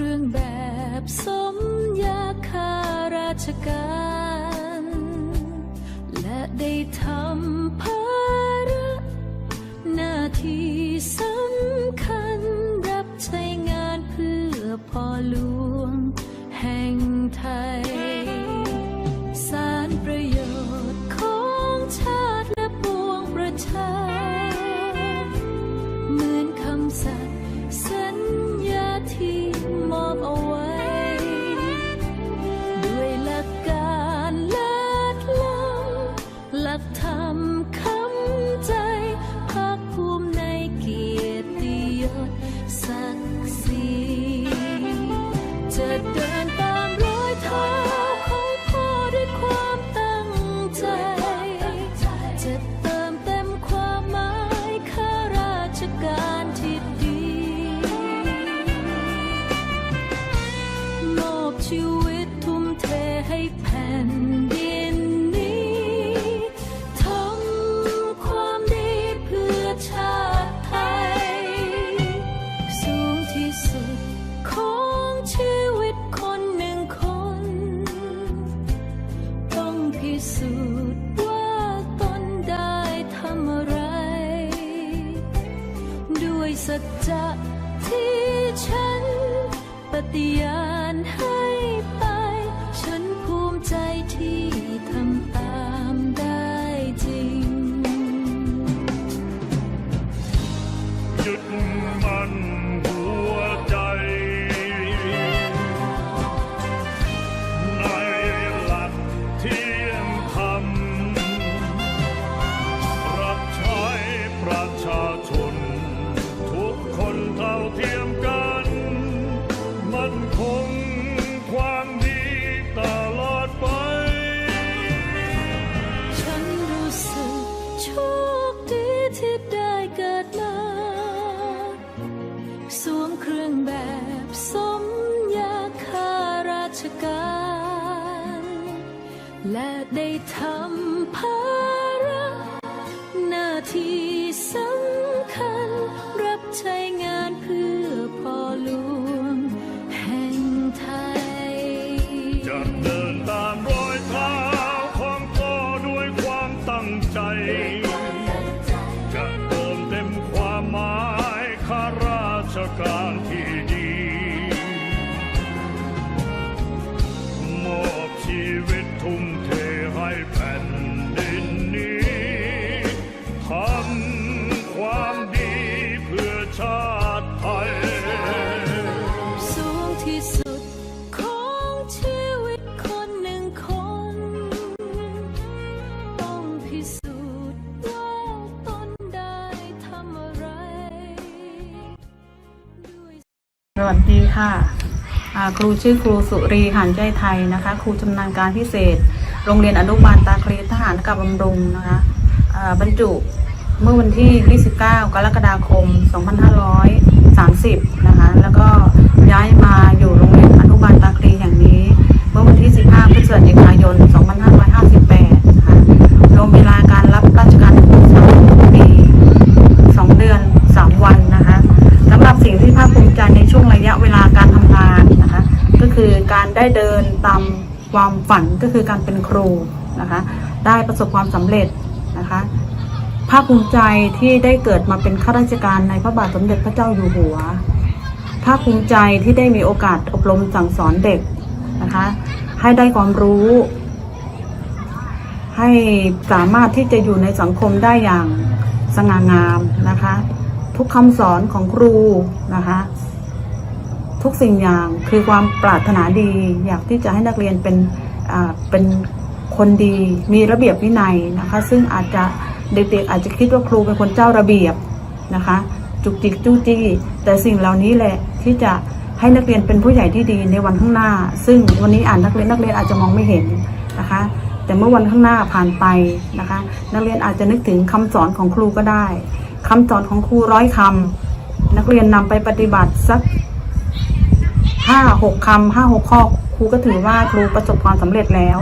รื่องแบบสมยาคาราชการ และได้ทำภาระหน้าที่สำคัญรับใช้งานเพื่อพ่อหลวง สูจน์ว่าตนได้ทำอะไร ด้วยสัจจะที่ฉันปฏิญาณให้ ก วัสดีค่ะครูชื่อครูสุรีหันใจไทยนะคะ ครูชำนาญการพิเศษ โรงเรียนอนุบาลตาคลีทหารกับบำรุงนะคะบรรจุเมื่อวันที่ 29 กรกฎาคม 2530 นะคะ แล้วก็ย้ายมาอยู่โรงเรียนอนุบาลตาคลีแห่งนี้ เมื่อวันที่ 15พฤศจิ ได้เดินตามความฝันก็คือการเป็นครูนะคะ ได้ประสบความสำเร็จนะคะภาคภูมิใจที่ได้เกิดมาเป็นข้าราชการในพระบาทสมเด็จพระเจ้าอยู่หัว ภาคภูมิใจที่ได้มีโอกาสอบรมสั่งสอนเด็กนะคะ ให้ได้ความรู้ ให้สามารถที่จะอยู่ในสังคมได้อย่างสง่างามนะคะ ทุกคำสอนของครูนะคะ ทุกสิ่งอย่างคือความปรารถนาดี อยากที่จะให้นักเรียนเป็นเป็นคนดี มีระเบียบวินัยนะคะ ซึ่งอาจจะเด็กๆอาจจะคิดว่าครูเป็นคนเจ้าระเบียบนะคะ จุกจิกจู้จี้แต่สิ่งเหล่านี้แหละที่จะให้นักเรียนเป็นผู้ใหญ่ที่ดีในวันข้างหน้า ซึ่งวันนี้อ่านนักเรียนนักเรียนอาจจะมองไม่เห็นนะคะ แต่เมื่อวันข้างหน้าผ่านไปนะคะ นักเรียนอาจจะนึกถึงคำสอนของครูก็ได้คำสอนของครูร้อยคำนักเรียนนำไปปฏิบัติสัก ห้าหกคำห้าหกข้อครูก็ถือว่าครูประสบความสำเร็จแล้ว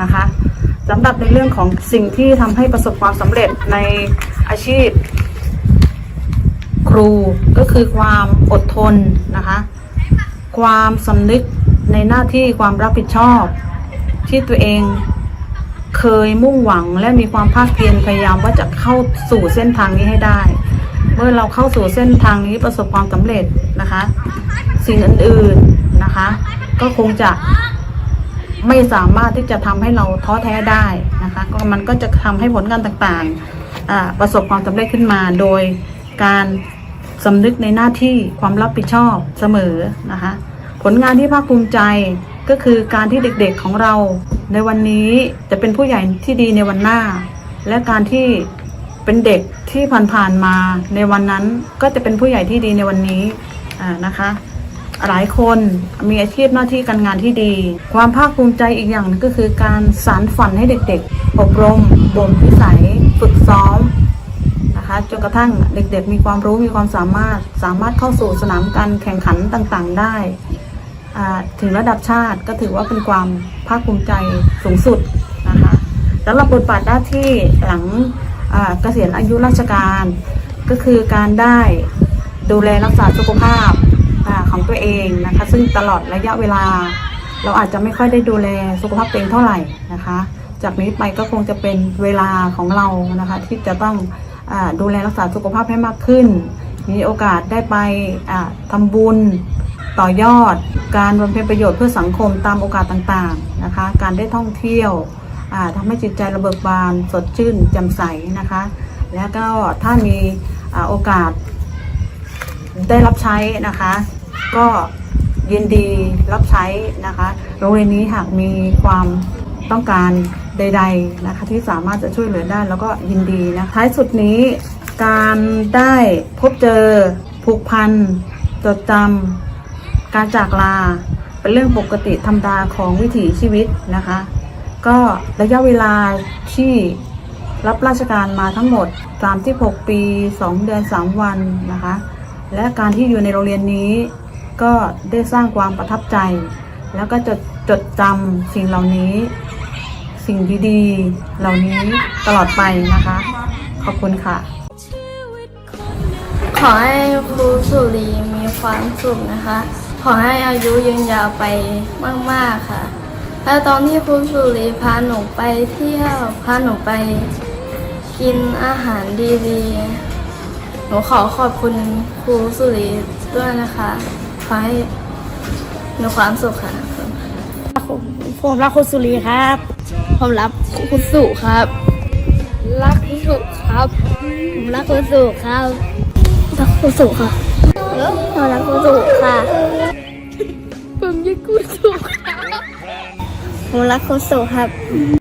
นะคะสำหรับในเรื่องของสิ่งที่ทำให้ประสบความสำเร็จในอาชีพ ครูก็คือความอดทนนะคะ ความสำนึกในหน้าที่ความรับผิดชอบ ที่ตัวเองเคยมุ่งหวังและมีความภาคเพียรพยายามว่าจะเข้าสู่เส้นทางนี้ให้ได้ เมื่อเราเข้าสู่เส้นทางนี้ประสบความสำเร็จนะคะ สิ่งอื่นๆนะคะ ก็คงจะไม่สามารถที่จะทำให้เราท้อแท้ได้นะคะ ก็มันก็จะทำให้ผลงานต่างๆประสบความสำเร็จขึ้นมาโดยการสำนึกในหน้าที่ความรับผิดชอบเสมอนะคะ ผลงานที่ภาคภูมิใจก็คือการที่เด็กๆของเราในวันนี้จะเป็นผู้ใหญ่ที่ดีในวันหน้า และการที่ เป็นเด็กที่ผ่านๆมาในวันนั้นก็จะเป็นผู้ใหญ่ที่ดีในวันนี้นะคะ หลายคนมีอาชีพหน้าที่การงานที่ดี ความภาคภูมิใจอีกอย่างก็คือการสารฝันให้เด็กๆ อบรมบ่มนิสัยฝึกซ้อมนะคะจนกระทั่งเด็กๆ มีความรู้มีความสามารถสามารถเข้าสู่สนามการแข่งขันต่างๆ ได้ถึงระดับชาติก็ถือว่าเป็นความภาคภูมิใจสูงสุดนะคะสำหรับบทบาทหน้าที่หลัง เกษียณอายุราชการ ก็คือการได้ดูแลรักษาสุขภาพอของตัวเองนะคะ ซึ่งตลอดระยะเวลา เราอาจจะไม่ค่อยได้ดูแลสุขภาพตัวเองเท่าไหร่นะคะ จากนี้ไปก็คงจะเป็นเวลาของเรานะคะ ที่จะต้องอดูแลรักษาสุขภาพให้มากขึ้น มีโอกาสได้ไปอ่าทำบุญต่อยอด การบำเพ็ญประโยชน์เพื่อสังคมตามโอกาสต่างๆนะคะ การได้ท่องเที่ยว ทำให้จิตใจระเบิกบานสดชื่นแจ่มใสนะคะ แล้วก็ถ้ามีอโอกาสได้รับใช้นะคะ ก็ยินดีรับใช้นะคะ โรงเรียนนี้หากมีความต้องการใด ๆนะคะ ที่สามารถจะช่วยเหลือได้แล้วก็ยินดีนะท้ายสุดนี้การได้พบเจอผูกพันจดจำการจากลา เป็นเรื่องปกติธรรมดาของวิถีชีวิตนะคะ ก็ระยะเวลาที่รับราชการมาทั้งหมด 36 ปี 2 เดือน 3 วันนะคะ และการที่อยู่ในโรงเรียนนี้ ก็ได้สร้างความประทับใจ แล้วก็จดจดจำสิ่งเหล่านี้ สิ่งดีๆ เหล่านี้ตลอดไปนะคะ ขอบคุณค่ะ ขอให้ครูสุรีมีความสุขนะคะ ขอให้อายุยืนยาวไปมาก ๆ ค่ะ แล้วตอนที่ครูสุรีพาหนูไปเที่ยวพาหนูไปกินอาหารดีๆ หนูขอขอบคุณครูสุรีด้วยนะคะขอให้มีความสุขค่ะผมผมรักคุณสุรีครับ ผมรักคุณสุครับ รักคุณสุครับ ผมรักคุณสุครับ รักคุณสุค่ะผมรักคุณสุค่ะ ผมยังคุณสุครับ ผมรักคุณสุครับ